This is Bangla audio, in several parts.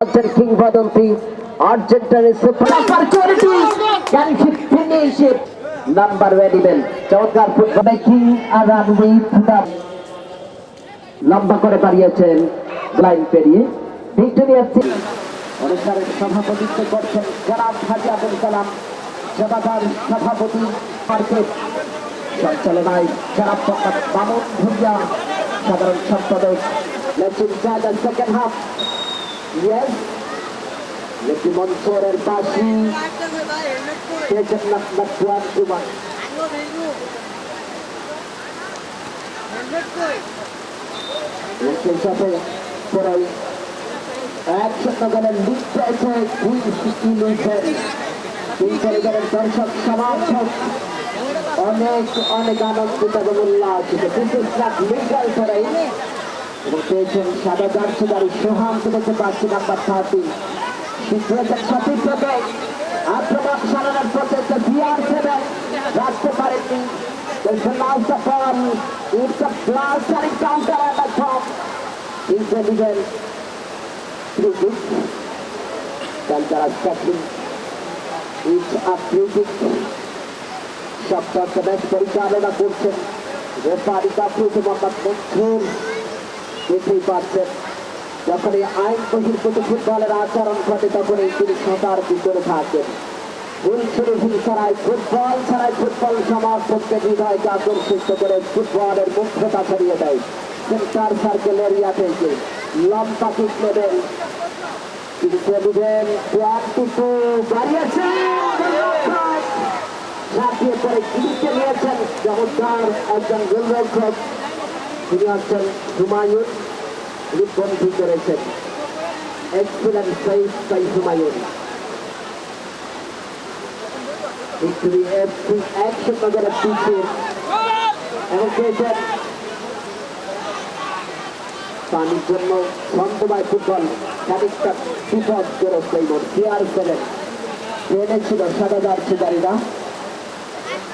রাজ্যের কিংবদন্তি, আর্জেন্টাইনের super quality can he finish it number ওয়েডিবেল চমৎকার ফুটবল কিং আর রানবি লম্বা করে পারিয়েছেন লাইন পেরিয়ে। ভিক্টোরিয়া সিং। অনুষ্ঠানের সভাপতিত্ব করছেন জনাব হাজি আবুল কালাম জমাদার সভাপতি মার্কেট সঞ্চালনায় জনাব মোহাম্মদ মামুন ভুইয়া, সাধারণ সম্পাদক জায়গা সেকেন্ড হাফ ইয়েস লেচি মনসুরের বাসি তেজন্নাথ নাথওয়ান কুমার এবং সেই সাথে পরেই এক শতগণের লিড পেয়েছে দুই সিটি লিখেন তিন পরিবারের দর্শক সমর্থক অনেক অনেক আনন্দিত এবং উল্লাসিত বিশেষ লাখ লিগাল করাই এবং পেয়েছেন সাদা জার্সিদারি সোহান দেখতে পাচ্ছি নাম্বার থার্টি সিচুয়েশন সঠিক পথে আক্রমণ চালানোর প্রচেষ্টা বিআর সেভেন রাখতে পারেননি। পরিচালনা করছেন রেফারি মোহাম্মদ মনসুর। দেখতেই পাচ্ছেন যখন এই আইন বহির্ভূত ফুটবলের আচরণ ঘটে তখন এই তিনি সাঁতার ভিতরে থাকেন। ভুল শুরু ভুল ছাড়াই ফুটবল ছাড়াই ফুটবল সমর্থককে হৃদয়কে আকর্ষিত করে ফুটবলের মুখ্যতা ছড়িয়ে দেয়। সেন্টার সার্কেল এরিয়া থেকে লম্বা কিক নেবেন। তিনি টোয়েন্টি টু দাঁড়িয়েছেন ঝাঁপিয়ে পড়ে কিনতে নিয়েছেন? চমৎকার একজন গোলরক্ষক। তিনি হচ্ছেন হুমায়ুন তিনি বন্ধু করেছেন excellent size by Humayun. Victory FC একশো নগরের পিছিয়ে এবং পেয়েছেন পানির জন্য ছন্দময় ফুটবল খানিকটা বিপদগ্রস্ত এই মোট সিআর সেভেন ট্রেনে ছিল সাদা জার্সিদারিরা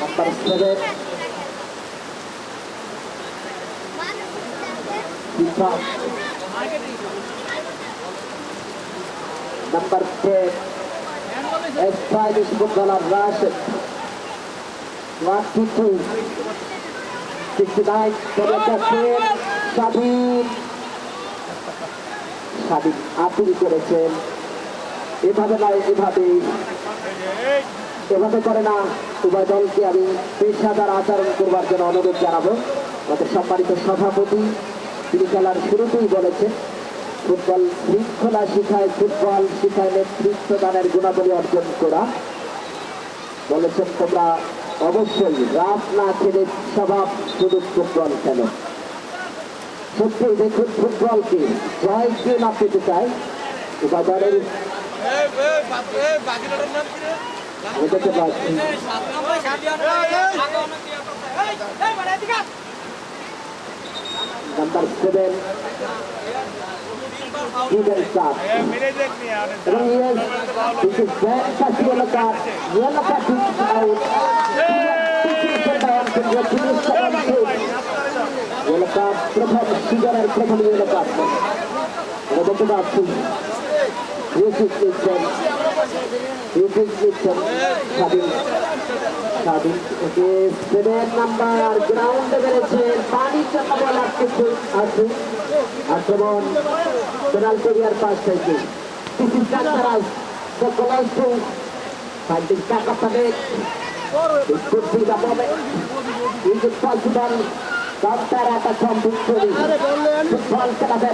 number seven FIFA. Number 10, Spanish footballer Rashid. 152, 69, Teresa Sen, স্বাধীন স্বাধীন আপিল করেছেন। এভাবে নয় এভাবে। এভাবে করে না। উভয় দলকে আমি পেশাদার আচরণ করবার জন্য অনুরোধ জানাব। আমাদের সম্মানিত সভাপতি তিনি খেলার শুরুতেই বলেছেন ফুটবল শৃঙ্খলা শিখায় ফুটবল শিখায় নেতৃত্ব দানের গুণাবলী অর্জন করা বলেছেন তোমরা অবশ্যই রাত না খেলে স্বভাব শুধু ফুটবল খেলো সত্যি দেখুন ফুটবলকে জয় কে না পেতে চায় দেখতে পাচ্ছি নাম্বার সেভেন Steven Stark. এবং yes, this is fantastic yellow card. Yellow card is out. Yellow card, প্রথম সিজনের প্রথম yellow card. আমরা দেখতে পাচ্ছি Yusuf নিচ্ছেন Yusuf নিচ্ছেন স্বাধীন থেকে সেভেন নাম্বার গ্রাউন্ডে বেড়েছে পানির জন্য বল career pass থেকে net. It could be the moment. Is it possible? Counter attack from Victory. Football খেলাবে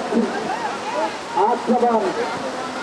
আক্রমণ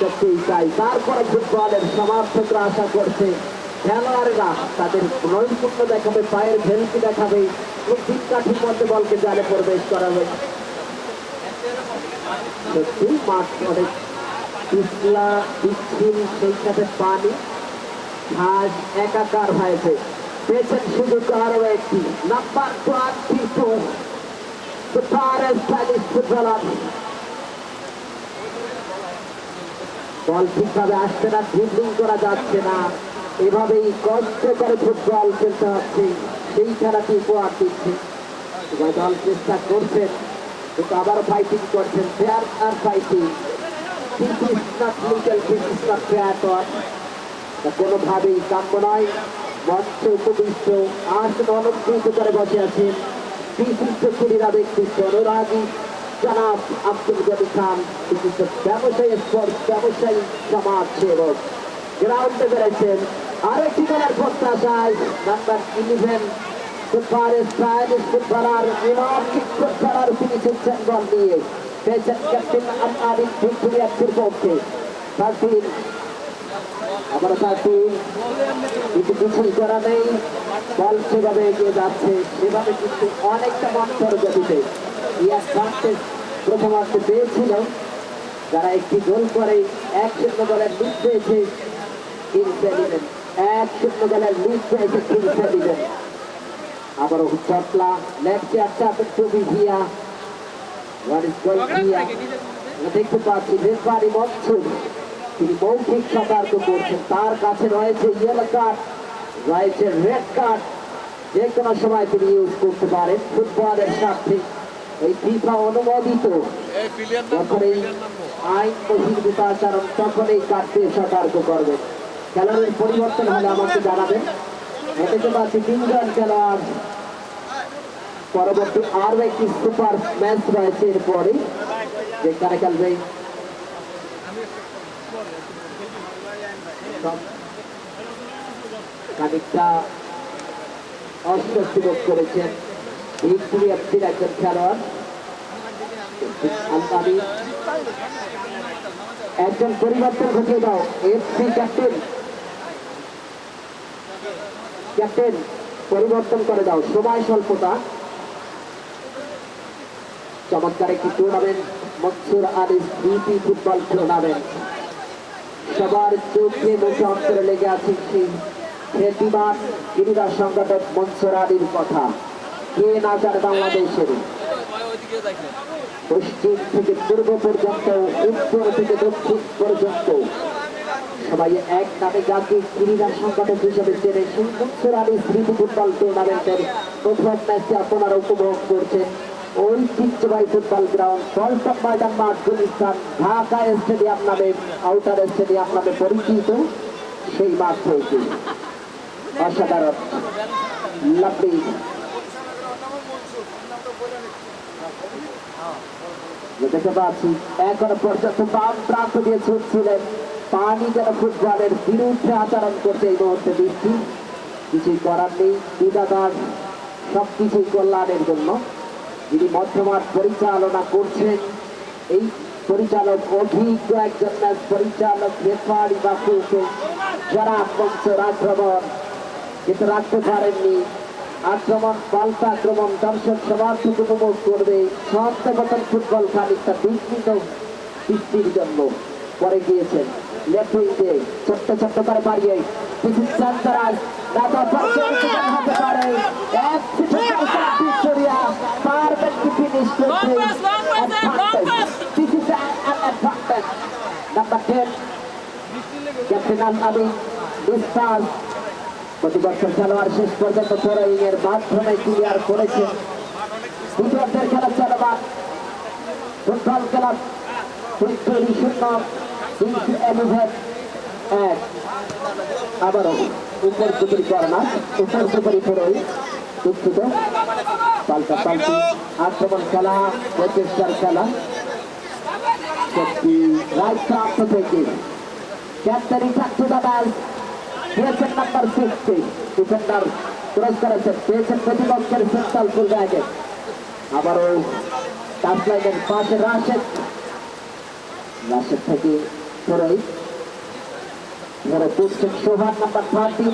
সত্যিই তাই তারপরে ফুটবলের সমর্থকরা আশা করছে, খেলোয়াড়রা তাদের নৈপুণ্য দেখাবে, পায়ের ভেলকি দেখাবে এবং ভিক্ষাঠির মধ্যে বলকে জালে প্রবেশ করাবে। ফুটবলার। বল ঠিকভাবে আসছে না ড্রিবলিং করা যাচ্ছে না। এভাবেই কষ্ট করে ফুটবল খেলতে হচ্ছে। সেই খেলাটি উপহার দিচ্ছে। দল চেষ্টা করছেন কিন্তু আবারও ফাইটিং করছেন ফেয়ার আর ফাইটিং কোনোভাবেই কাম্য নয়। মঞ্চ উপবিষ্ট, আসন অলঙ্কৃত করে বসে আছেন। বিশিষ্ট ক্রীড়া ব্যক্তিত্ব অনুরাগী। জনাব আব্দুল গনি খান বিশিষ্ট ব্যবসায়ী স্পোর্টস ব্যবসায়ী, সমাজ সেবক। গ্রাউন্ডে বেড়েছেন আরেকটি দলের প্রত্যাশায় number eleven super stylish footballer Imam footballer তিনি খেলছেন বল নিয়ে পেয়েছেন ক্যাপ্টেন আমিন ভিক্টোরিয়ার পক্ষে থার্টিন আবার থার্টিন কিন্তু কিছুই করা নেই। বল সেভাবে এগিয়ে যাচ্ছে। সেভাবে কিন্তু অনেকটা মন্তর গতিতে ইয়াস ফার্স্টে প্রথমার্ধে পেয়েছিল। যারা একটি গোল করে এক শূন্য দলের লিড পেয়েছে এক শূন্য দলের লিড পেয়েছে কিংস আবারও চটলা লেফটে একটা টুবি ভিয়া? দেখতে পাচ্ছি রেফারি মনসুর তিনি মৌখিক সতর্ক করছেন। তার কাছে রয়েছে ইয়েলো কার্ড রয়েছে রেড কার্ড যে কোনো সময় তিনি ইউজ করতে পারেন। ফুটবলের সাথে এই ফিফা অনুমোদিত। যখন এই আইন বহির্ভূত আচরণ তখন এই কার্ডকে সতর্ক করবেন খেলোয়াড়ের পরিবর্তন হলে আমাকে জানাবেন। দেখতে পাচ্ছি তিনজন খেলোয়াড়। পরবর্তী আরও একটি সুপার ম্যাচ রয়েছে এরপরে। যেখানে খেলবে খানিকটা অস্বস্তি বোধ করেছেন। এফসির একজন খেলোয়াড় একজন পরিবর্তন ঘটিয়ে দাও, এফসি ক্যাপ্টেন। ক্যাপ্টেন, পরিবর্তন করে দাও, সময় স্বল্পতা। চমৎকার একটি tournament Mansur Ali BP football tournament সবার চোখে মুখে অন্তরে লেগে আছে সেই খ্যাতিমান ক্রীড়া সংগঠক মনসুর আলীর কথা। জানে বাংলাদেশের পশ্চিম থেকে পূর্ব পর্যন্ত, উত্তর থেকে দক্ষিণ পর্যন্ত সবাই এক নামে জাতীয় ক্রীড়া হিসেবে চেনে সেই মনসুর আলী ফুটবল টুর্নামেন্টের প্রথম ম্যাচে আপনারা উপভোগ করছেন। ঐতিহ্যবাহী ফুটবল গ্রাউন্ড ময়দান মাঠ ঢাকা স্টেডিয়াম নামে আউটার স্টেডিয়াম নামে পরিচিত সেই মাঠ থেকে অসাধারণ। লাভলি দেখতে পাচ্ছি, এখনও পর্যন্ত বাম প্রান্ত দিয়ে ছুটছিলেন। পানি যেন ফুটবলের বিরুদ্ধে আচরণ করছে এই মুহূর্তে বৃষ্টি। কিছুই করার নেই বিদাদার সব কল্যাণের জন্য। যিনি মধ্যমাঠ পরিচালনা করছেন, এই পরিচালক অভিজ্ঞ একজন ম্যাচ পরিচালক, রেফারি বা যারা মঞ্চের আক্রমণ কিন্তু রাখতে পারেননি। আক্রমণ পাল্টা আক্রমণ দর্শক সবার সমর্থক উপভোগ করবে। সন্দেহতন ফুটবল খানিকটা বিঘ্নিত বৃষ্টির জন্য পরে গিয়েছেন লেফট। ছোট্ট ছোট্ট করে বাড়িয়ে কিছু চান্তারাজ দাদা পর্যন্ত হতে পারে। এক ভিক্টোরিয়া পারবেন কি ফিনিশ করতে Long pass, long pass, long pass. This is an advantage. Number 10, captain Almadi Biswas প্রতিপক্ষের খেলোয়াড় শেষ পর্যন্ত থ্রোয়িং এর মাধ্যমে ক্লিয়ার করেছেন দ্বিতীয়ার্ধের খেলা চলমান ফুটবল খেলা ভিক্টোরি শূন্য তিনশো এলিভেন এক। আবারও উপর সুপুরি কর্নার উপর সুপুরি পুরোই দুঃখিত। পাল্টা পাল্টি আক্রমণ খেলা প্রচেষ্টার খেলা। সত্যি রাইট প্রান্ত থেকে। Captain return to the match পেয়েছেন নাম্বার সিক্সটি ডিফেন্ডার ক্রস করেছেন প্রতিপক্ষের আবারও পাশে রাশেদ। রাশেদ থেকে ধরে পুষছেন সোহান নাম্বার থার্টি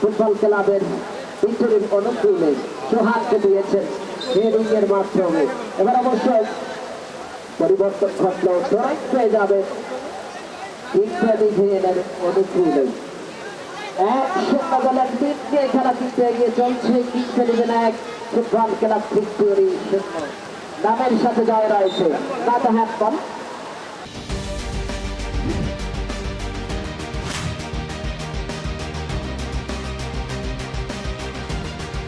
ফুটবল ক্লাবের ভিক্টোরির অনুকূলে সোহানকে দিয়েছেন হেডিং এর মাধ্যমে। এবার অবশ্যই পরিবর্তন ঘটলেও ড্রয়িং পেয়ে যাবে। অনুকূলে। চলছে ইলেভেন এক শূন্য। নামের সাথে জয় রয়েছে। হ্যাঁ